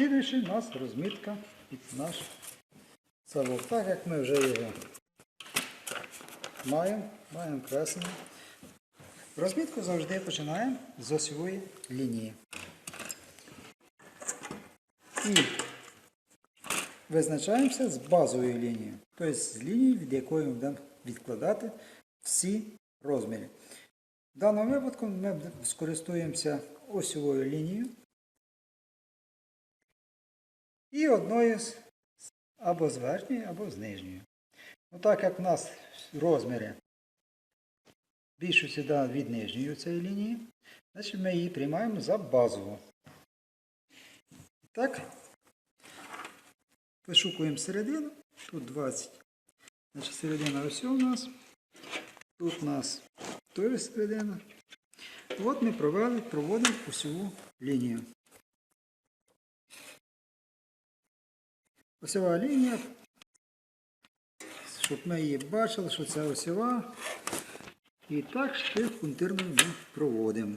Слідуючий у нас розмітка під наш салок. Так як ми вже його маємо, маємо красення. Розмітку завжди починаємо з осьової лінії. І визначаємося з базовою лінією, тобто з лінією, від якої ми будемо відкладати всі розміри. В даному випадку ми скористуємося осьовою лінією і одною з або з верхньої, або з нижньої. Ну, так як у нас розміри більше сюди від нижньої цієї лінії, значить ми її приймаємо за базову. Так, вишукуємо середину, тут 20. Значить, середина ось у нас. Тут у нас теж середина. От ми провели, проводимо усю лінію. Осьова лінія, щоб ми її бачили, що це осьова. І так штрих пунктирно ми проводимо.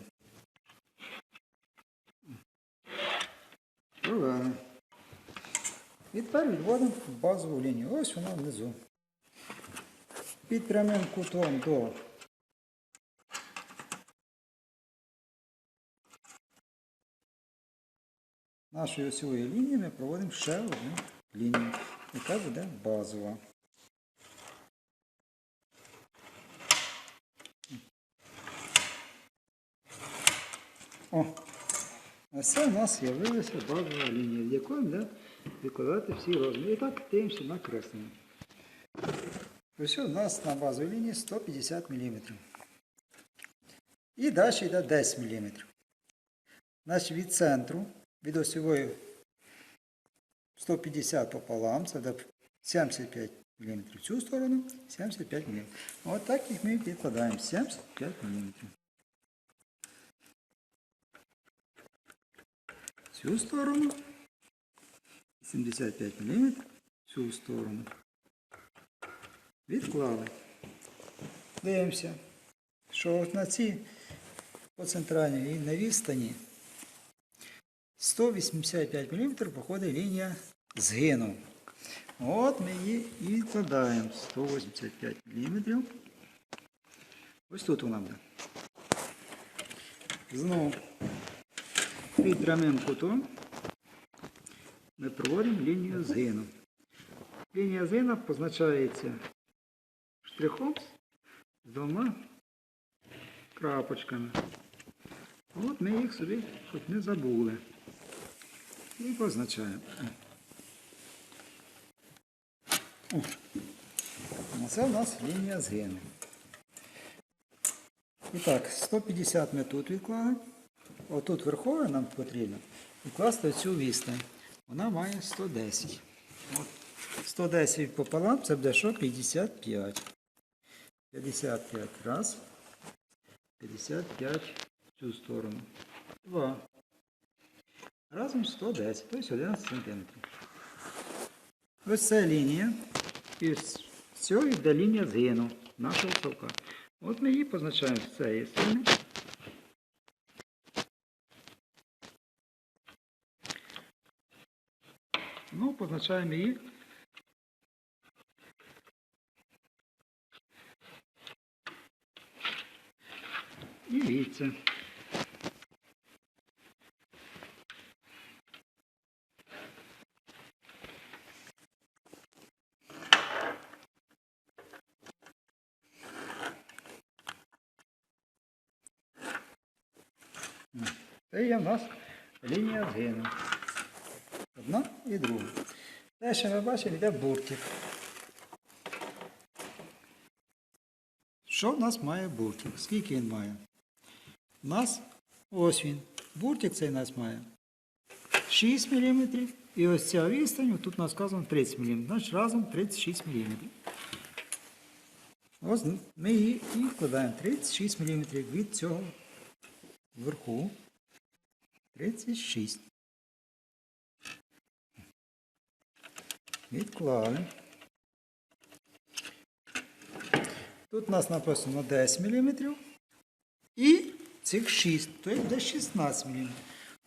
Провели. І тепер відводимо базову лінію. Ось вона внизу. Під прямим кутом до нашої осьової лінії ми проводимо ще одну лінію, яка буде базова. О, ось це у нас з'явилася базова лінія, в якої буде викладати всі розміри. І так дивимося на креслення. Ось у нас на базовій лінії 150 мм. І далі йде 10 мм. Значить від центру, від осьової 150 пополам, це 75 мм в цю сторону, 75 мм. От так їх ми відкладаємо 75 мм. Цю сторону 75 мм цю сторону. Відклали. Дивимося, що от на цій по центральній на відстані 185 мм проходить лінія згину. От ми її і відкладаємо 185 мм. Ось тут вона буде. Знову під прямим кутом ми проводимо лінію згину. Лінія згину позначається штрихом з двома крапочками. От ми їх собі хоч не забули. І позначаємо. О. Оце у нас лінія згину. І так, 150 ми тут відклали. Отут верхове нам потрібно відкласти цю відстань. Вона має 110. От. 110 пополам це буде що? 55. 55 раз. 55 в цю сторону. 2. Разом 110, тобто 11 см. Ось це лінія. І з цього йде лінія згину нашого совка. От ми її позначаємо з цієї сторони. Ну, позначаємо її. І віце. Це є в нас лінія згину. Одна і друга. Далі ми бачимо, йде буртик. Що в нас має буртик? Скільки він має? У нас ось він. Буртик цей у нас має 6 мм. І ось ця відстань, тут у нас сказано 30 мм. Значить разом 36 мм. Ось ми її вкладаємо 36 мм від цього вверху. 36. Відклали. Тут у нас написано 10 мм. І цих 6, то буде 16 мм.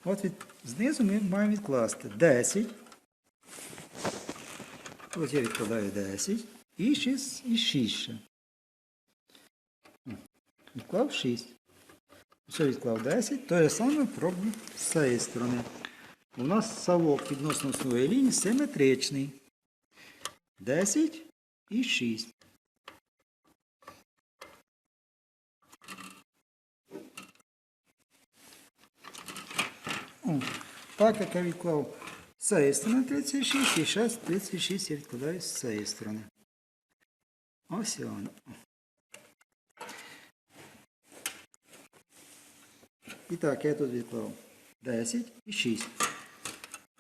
От від, знизу ми маємо відкласти 10. Ось я відкладаю 10. І 6, і 6 ще. Відклав 6. Все відклав 10. То же саме пробую з цієї сторони. У нас совок відносно своєї лінії симетричний. 10 і 6. О, так як я відклав з цієї сторони 36 і ще 36 я відкладаю з цієї сторони. Ось і воно. І так, я тут відклав 10 і 6.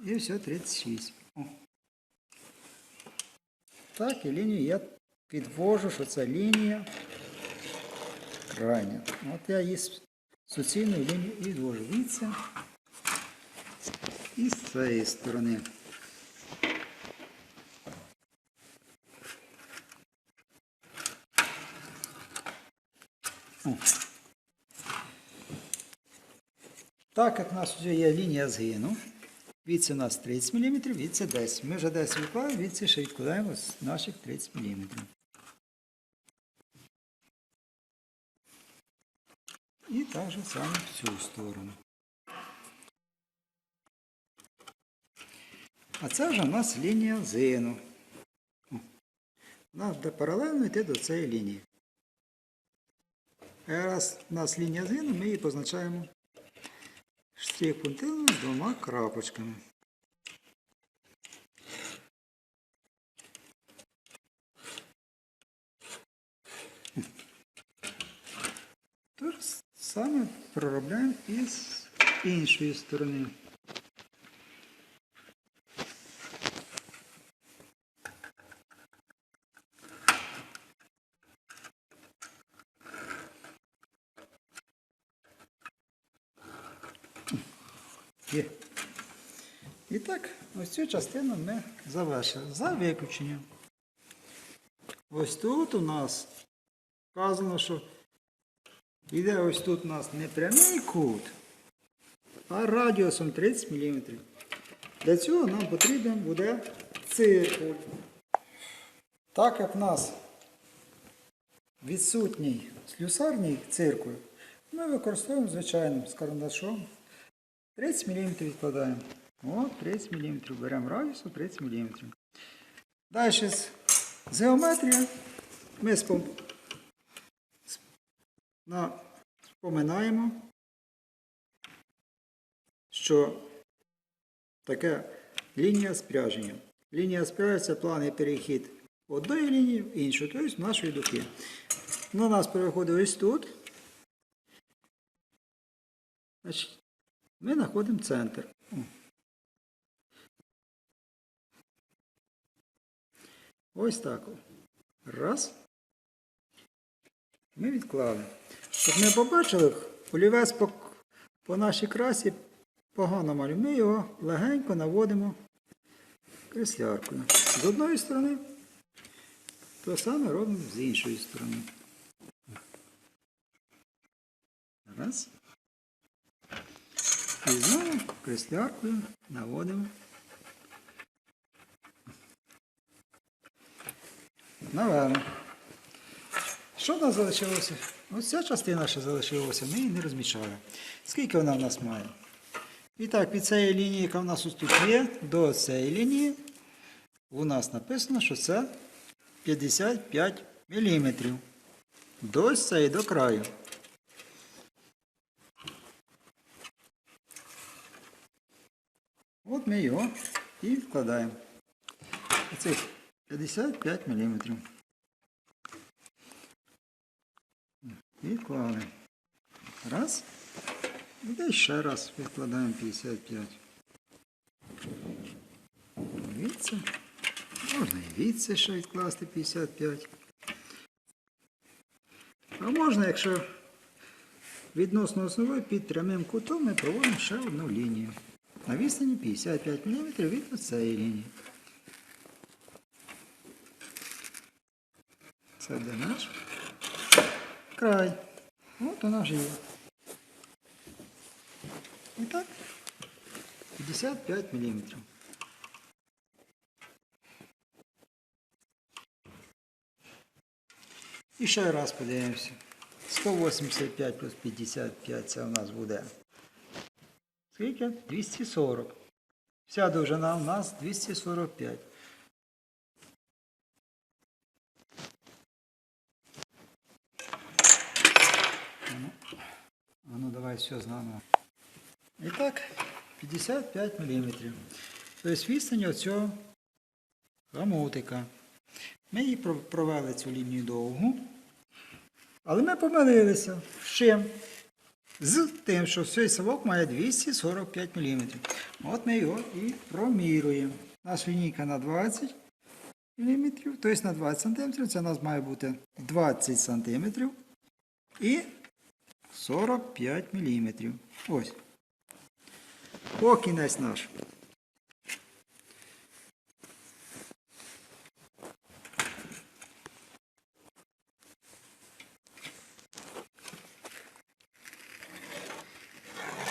І все 36. О. Так, і лінію я підвожу, що це лінія крайня. От я її з суцільної лінії і відвожу. Віться. І з цієї сторони. Так як у нас вже є лінія згину, відці у нас 30 мм, відці 10. Ми вже 10 відклали, відці ще відкладаємо з наших 30 мм. І так же саме в цю сторону. А це вже у нас лінія згину. Вона буде паралельно йти до цієї лінії. А раз у нас лінія згину, ми її позначаємо штрих пунктиром з двома крапочками. Тож саме проробляємо із іншої сторони. Є. І так, ось цю частину ми завершили. За виключенням. Ось тут у нас вказано, що йде ось тут у нас не прямий кут, а радіусом 30 мм. Для цього нам потрібен буде циркуль. Так як в нас відсутній слюсарний циркуль, ми використовуємо звичайним з карандашом 30 мм відкладаємо. О, 30 мм. Беремо радіусу 30 мм. Далі з, геометрії ми спом... на... споминаємо, що таке лінія спряження. Лінія спряження це плавний перехід одної лінії в іншу, тобто нашої дуки. На нас переходить ось тут. Значить, ми знаходимо центр. О. Ось так. Раз. Ми відклали. Щоб ми побачили, олівець по, по нашій красі погано малює. Ми його легенько наводимо кресляркою. З одної сторони, то саме робимо з іншої сторони. Раз. І знову кресляркою наводимо. Навели. Що в нас залишилося? Ось ця частина ще залишилася, ми її не розмічали. Скільки вона в нас має? І так, від цієї лінії, яка в нас ось тут є, до цієї лінії у нас написано, що це 55 мм. До цієї, до краю. От ми його і вкладаємо. Оцих 55 мм. Відклали. Раз. І ще раз відкладаємо 55. Віце. Можна і віце ще відкласти 55. А можна, якщо відносно основи під прямим кутом ми проводимо ще одну лінію. На відстані 55 мм від цієї лінії. Це де наш край. От у нас є. І так, 55 мм. І ще раз подивимося. 185 плюс 55 це у нас буде. Скільки? 240. Вся довжина у нас 245. Все знано. І так, 55 мм. Тобто відстань оцього гамутика. Ми її провели цю лінію довгу. Але ми помилилися. З чим? З тим, що цей совок має 245 мм. От ми його і промірюємо. Наша лінійка на 20 мм, тобто на 20 см. Це у нас має бути 20 см і 45 мм. Ось. О, кінець наш.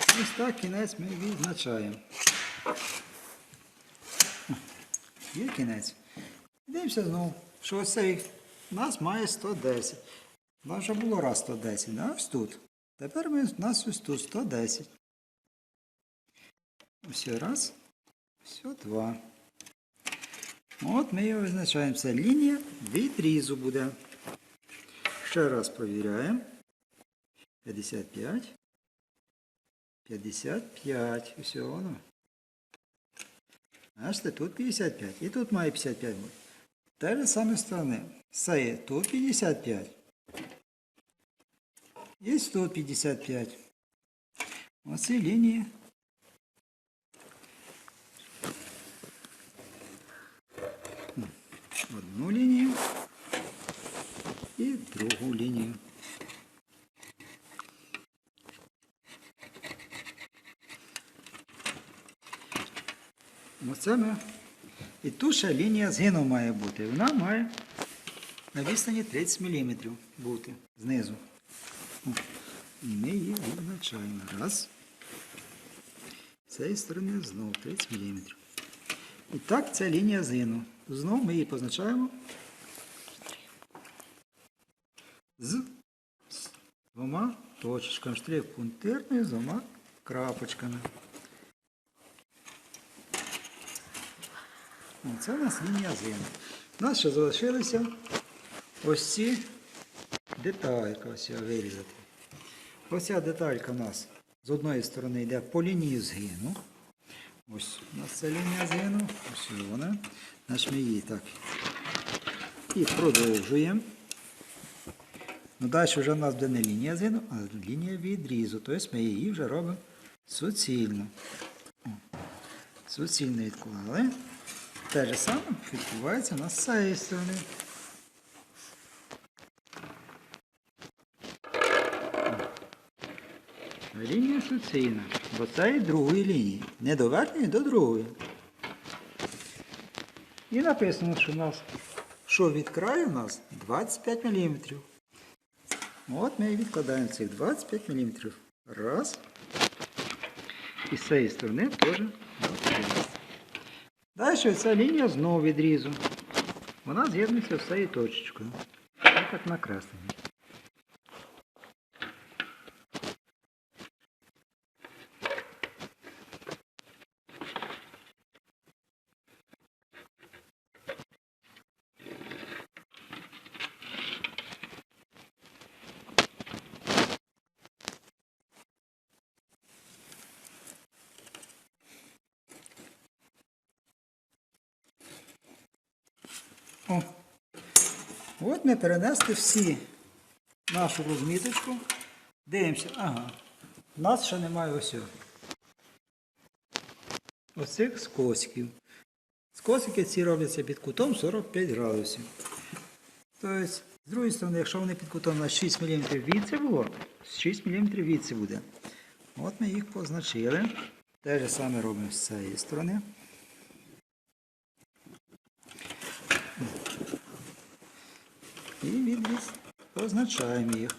Ось так кінець ми відзначаємо. Є кінець. Дивимося знову, що цей у нас має 110. У нас вже було раз 110, да? ось тут. Тепер ми, у нас ось тут 110. Ось раз, ось два. От ми його визначаємо. Це лінія відрізу буде. Ще раз провіряємо. 55. 55. Все воно. Бачите, тут 55. І тут має 55 бути. Те ж саме сторони. Це тут 55. І тут 55. Оці лінії. Одну лінію і другу лінію. Оце ми. І ще лінія згину має бути. Вона має на відстані 30 мм бути знизу. Ми її визначаємо. Раз. З цієї сторони знову 30 мм. І так ця лінія згину. Знову ми її позначаємо з двома точечками. Штрих пунктирний з двома крапочками. Це у нас лінія згину. У нас ще залишилися ось ці деталька, ось вирізати. Ось ця деталька у нас з одної сторони йде по лінії згину. Ось у нас ця лінія згину, ось вона. Значить ми її так і продовжуємо. Ну, далі вже у нас буде не лінія згину, а лінія відрізу. Тобто ми її вже робимо суцільно. Суцільно відклали. Те ж саме відбувається у нас з цієї сторони. Лінія суцільна, бо це і другої лінії. Не до верхньої, до другої. І написано, що у нас, що від краю у нас 25 мм. От ми і відкладаємо цих 25 мм. Раз. І з цієї сторони теж 25. Далі ця лінія знову відрізу. Вона з'єднується з цією точечкою. Так як От ми перенесли всі нашу розміточку. Дивимося, ага. У нас ще немає ось. Оцих скосиків. Скосики ці робляться під кутом 45 градусів. Тобто, з другої сторони, якщо вони під кутом на 6 мм відси було, 6 мм відси буде. От ми їх позначили. Те ж саме робимо з цієї сторони. І відріз позначаємо їх.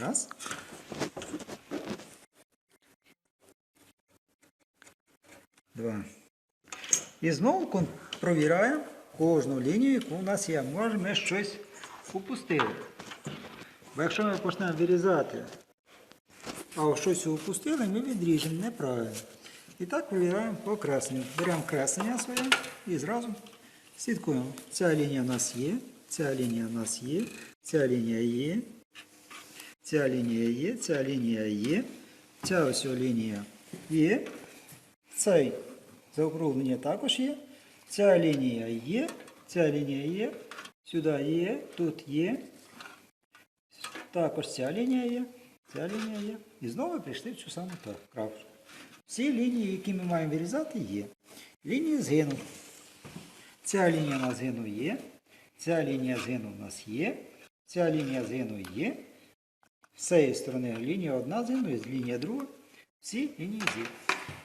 Раз. два. І знову провіряємо кожну лінію, яку у нас є. Може, ми щось упустили. Бо якщо ми почнемо вирізати, а щось упустили, ми відріжемо неправильно. І так провіряємо по кресленню. Беремо креслення своє і зразу слідкуємо. Ця лінія у нас є, ця лінія у нас є, ця лінія є, ця лінія є, ця лінія є, ця ось лінія є. Цей заокруглення також є. Ця лінія є, ця лінія є, сюди є, тут є. Також ця лінія є, ця лінія є. І знову прийшли в цю саму крапку. Всі лінії, які ми маємо вирізати, є. Лінії згину. Ця лінія на згину є, ця лінія згину у нас є, ця лінія згину є. З цієї сторони лінія одна згину, лінія друга. Всі лінії є.